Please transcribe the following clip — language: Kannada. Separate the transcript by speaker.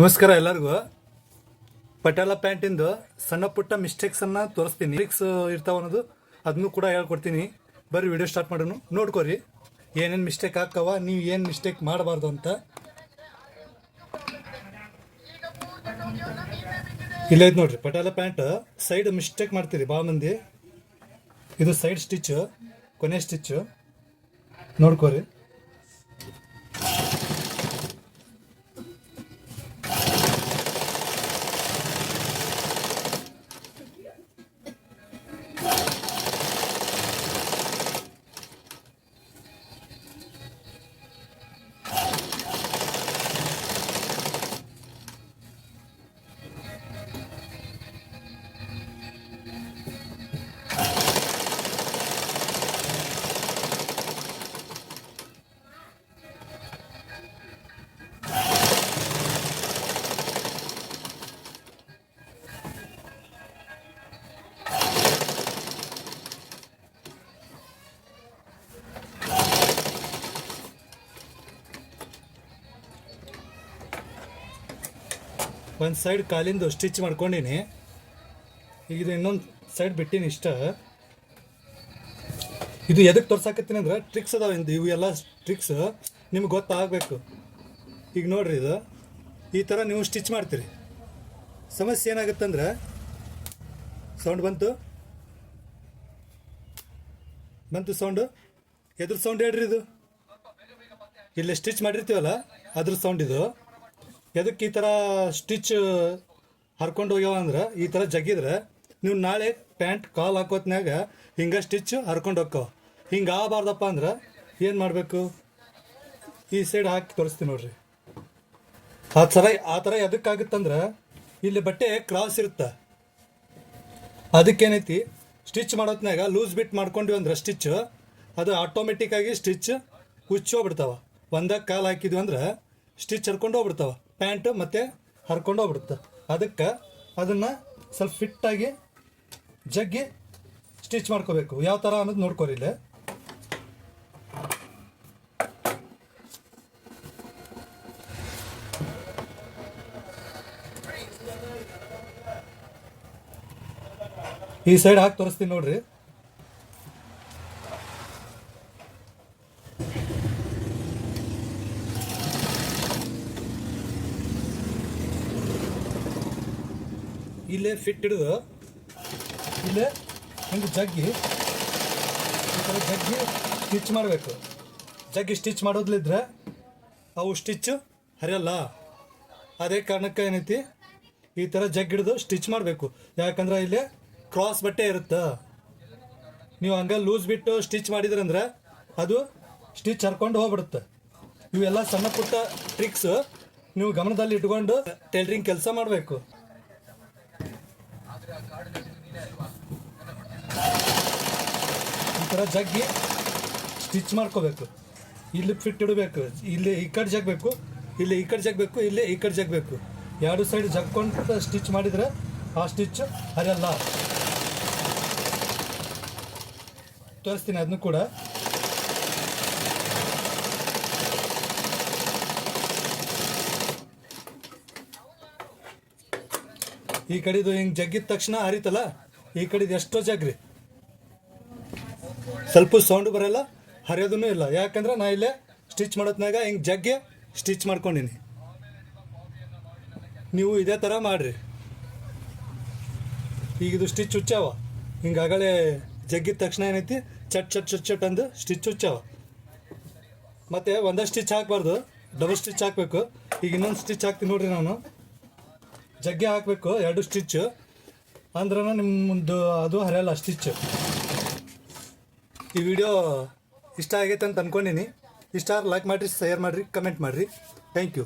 Speaker 1: ನಮಸ್ಕಾರ ಎಲ್ಲರಿಗೂ. ಪಟೇಲ ಪ್ಯಾಂಟಿಂದು ಸಣ್ಣ ಪುಟ್ಟ ಮಿಸ್ಟೇಕ್ಸನ್ನು ತೋರಿಸ್ತೀನಿ. ಮಿಸ್ಟೇಕ್ಸ್ ಇರ್ತಾವ ಅನ್ನೋದು ಅದನ್ನು ಕೂಡ ಹೇಳ್ಕೊಡ್ತೀನಿ. ಬರ್ರಿ ವಿಡಿಯೋ ಸ್ಟಾರ್ಟ್ ಮಾಡೋಣ. ನೋಡ್ಕೊರಿ. ಏನೇನು ಮಿಸ್ಟೇಕ್ ಆಗ್ತಾವ, ನೀವು ಏನು ಮಿಸ್ಟೇಕ್ ಮಾಡಬಾರ್ದು ಅಂತ. ಇಲ್ಲ ಇದು ನೋಡ್ರಿ. ಪಟೇಲ ಪ್ಯಾಂಟ್ ಸೈಡ್ ಮಿಸ್ಟೇಕ್ ಮಾಡ್ತೀರಿ ಭಾಳ ಮಂದಿ. ಇದು ಸೈಡ್ ಸ್ಟಿಚ್ ಕೊನೆ ಸ್ಟಿಚ್ ನೋಡ್ಕೊರಿ. ಒಂದು ಸೈಡ್ ಕಾಲಿಂದು ಸ್ಟಿಚ್ ಮಾಡ್ಕೊಂಡೀನಿ. ಈಗ ಇದು ಇನ್ನೊಂದು ಸೈಡ್ ಬಿಟ್ಟಿನಿ ಇಷ್ಟ. ಇದು ಎದಕ್ಕೆ ತೋರ್ಸಾಕತ್ತೀನಿ ಅಂದ್ರೆ ಟ್ರಿಕ್ಸ್ ಅದಾವೆ ಇಂದು. ಇವು ಎಲ್ಲ ಟ್ರಿಕ್ಸ್ ನಿಮ್ಗೆ ಗೊತ್ತಾಗಬೇಕು. ಈಗ ನೋಡ್ರಿ ಇದು. ಈ ಥರ ನೀವು ಸ್ಟಿಚ್ ಮಾಡ್ತೀರಿ. ಸಮಸ್ಯೆ ಏನಾಗುತ್ತಂದ್ರೆ ಸೌಂಡ್ ಬಂತು. ಬಂತು ಸೌಂಡು ಎದ್ರ ಸೌಂಡ್ ಹೇಳ್ರಿ ಇದು. ಇಲ್ಲಿ ಸ್ಟಿಚ್ ಮಾಡಿರ್ತೀವಲ್ಲ, ಅದ್ರ ಸೌಂಡ್ ಇದು. ಎದಕ್ಕೆ ಈ ಥರ ಸ್ಟಿಚ್ ಹರ್ಕೊಂಡು ಹೋಗ್ಯಾವ ಅಂದ್ರೆ ಈ ಥರ ಜಗ್ಗಿದ್ರೆ ನೀವು ನಾಳೆ ಪ್ಯಾಂಟ್ ಕಾಲ್ ಹಾಕೋತ್ನಾಗ ಹಿಂಗೆ ಸ್ಟಿಚ್ ಹರ್ಕೊಂಡು ಹೋಗ್ಕೋ. ಹಿಂಗೆ ಆಗಬಾರ್ದಪ್ಪ ಅಂದ್ರೆ ಏನು ಮಾಡಬೇಕು? ಈ ಸೈಡ್ ಹಾಕಿ ತೋರಿಸ್ತೀನಿ ನೋಡ್ರಿ. ಆ ಥರ ಆ ಥರ ಎದಕ್ಕಾಗುತ್ತಂದ್ರೆ ಇಲ್ಲಿ ಬಟ್ಟೆ ಕ್ರಾಸ್ ಇರುತ್ತೆ. ಅದಕ್ಕೇನೈತಿ? ಸ್ಟಿಚ್ ಮಾಡೋತ್ನಾಗ ಲೂಸ್ ಬಿಟ್ ಮಾಡ್ಕೊಂಡ್ವಿ ಅಂದ್ರೆ ಸ್ಟಿಚ್, ಅದು ಆಟೋಮೆಟಿಕ್ ಆಗಿ ಸ್ಟಿಚ್ ಹುಚ್ಚೋಗ್ಬಿಡ್ತಾವ ಒಂದಾಗ ಕಾಲು ಹಾಕಿದ್ವಿ ಅಂದ್ರೆ ಸ್ಟಿಚ್ ಹರ್ಕೊಂಡು ಹೋಗ್ಬಿಡ್ತಾವ. ಪ್ಯಾಂಟ್ ಮತ್ತೆ ಹರ್ಕೊಂಡು ಹೋಗ್ಬಿಡುತ್ತೆ. ಅದಕ್ಕೆ ಅದನ್ನು ಸ್ವಲ್ಪ ಫಿಟ್ಟಾಗಿ ಜಗ್ಗಿ ಸ್ಟಿಚ್ ಮಾಡ್ಕೋಬೇಕು. ಯಾವ ಥರ ಅನ್ನೋದು ನೋಡ್ಕೋರಿ ಇಲ್ಲಿ. ಈ ಸೈಡ್ ಹಾಕಿ ತೋರಿಸ್ತೀನಿ ನೋಡ್ರಿ. ಇಲ್ಲೇ ಫಿಟ್ ಹಿಡಿದು ಇಲ್ಲೇ ಹಿಂಗೆ ಜಗ್ಗಿ, ಈ ಥರ ಜಗ್ಗಿ ಸ್ಟಿಚ್ ಮಾಡಬೇಕು. ಜಗ್ಗಿ ಸ್ಟಿಚ್ ಮಾಡೋದ್ಲಿದ್ರೆ ಅವು ಸ್ಟಿಚ್ಚು ಹರಿಯಲ್ಲ. ಅದೇ ಕಾರಣಕ್ಕೆ ಏನೈತಿ? ಈ ಥರ ಜಗ್ಗಿ ಹಿಡಿದು ಸ್ಟಿಚ್ ಮಾಡಬೇಕು. ಯಾಕಂದ್ರೆ ಇಲ್ಲಿ ಕ್ರಾಸ್ ಬಟ್ಟೆ ಇರುತ್ತೆ. ನೀವು ಹಂಗೆ ಲೂಸ್ ಬಿಟ್ಟು ಸ್ಟಿಚ್ ಮಾಡಿದ್ರಂದ್ರೆ ಅದು ಸ್ಟಿಚ್ ಹರ್ಕೊಂಡು ಹೋಗ್ಬಿಡುತ್ತೆ. ಇವೆಲ್ಲ ಸಣ್ಣ ಪುಟ್ಟ ಟ್ರಿಕ್ಸ್ ನೀವು ಗಮನದಲ್ಲಿ ಇಟ್ಕೊಂಡು ಟೈಲರಿಂಗ್ ಕೆಲಸ ಮಾಡಬೇಕು. ಥರ ಜಗ್ಗಿ ಸ್ಟಿಚ್ ಮಾಡ್ಕೋಬೇಕು. ಇಲ್ಲಿ ಫಿಟ್ ಇಡಬೇಕು. ಇಲ್ಲಿ ಈ ಕಡೆ ಜಗ್ಬೇಕು, ಇಲ್ಲಿ ಈ ಕಡೆ ಜಗ್ಬೇಕು, ಇಲ್ಲಿ ಈ ಕಡೆ ಜಗ್ಬೇಕು. ಎರಡು ಸೈಡ್ ಜಗ್ಕೊಂಡು ಸ್ಟಿಚ್ ಮಾಡಿದರೆ ಆ ಸ್ಟಿಚ್ ಹರಿಯಲ್ಲ. ತೋರಿಸ್ತೀನಿ ಅದನ್ನು ಕೂಡ. ಈ ಕಡೆದು ಹಿಂಗೆ ಜಗ್ಗಿದ ತಕ್ಷಣ ಹರಿತಲ್ಲ, ಈ ಕಡೆದು ಎಷ್ಟೋ ಜಗ್ರಿ. ಸ್ವಲ್ಪ ಸೌಂಡ್ ಬರಲ್ಲ ಹರಿಯೋದೂ ಇಲ್ಲ. ಯಾಕಂದ್ರೆ ನಾ ಇಲ್ಲೇ ಸ್ಟಿಚ್ ಮಾಡೋತ್ನಾಗ ಹಿಂಗೆ ಜಗ್ಗೆ ಸ್ಟಿಚ್ ಮಾಡ್ಕೊಂಡಿನಿ. ನೀವು ಇದೇ ಥರ ಮಾಡಿರಿ. ಈಗ ಇದು ಸ್ಟಿಚ್ ಹುಚ್ಚಾವ. ಹಿಂಗೆ ಆಗಲೇ ಜಗ್ಗಿದ ತಕ್ಷಣ ಏನೈತಿ? ಚಟ್ ಚಟ್ ಚಟ್ ಚಟ್ ಅಂದು ಸ್ಟಿಚ್ ಹುಚ್ಚಾವ. ಮತ್ತು ಒಂದೇ ಸ್ಟಿಚ್ ಹಾಕಬಾರ್ದು ಡಬಲ್ ಸ್ಟಿಚ್ ಹಾಕಬೇಕು. ಈಗ ಇನ್ನೊಂದು ಸ್ಟಿಚ್ ಹಾಕ್ತೀನಿ ನೋಡ್ರಿ ನಾನು. ಜಗ್ಗೆ ಹಾಕಬೇಕು, ಎರಡು ಸ್ಟಿಚ್ ಅಂದ್ರೆ ನಿಮ್ಮದು ಅದು ಹರಿಯಲ್ಲ ಸ್ಟಿಚ್ ಈ ವಿಡಿಯೋ ಇಷ್ಟ ಆಗೈತೆ ಅಂತ ಅಂದ್ಕೊಂಡಿನಿ ಇಷ್ಟ ಲೈಕ್ ಮಾಡಿರಿ ಶೇರ್ ಮಾಡಿರಿ ಕಮೆಂಟ್ ಮಾಡಿರಿ. Thank you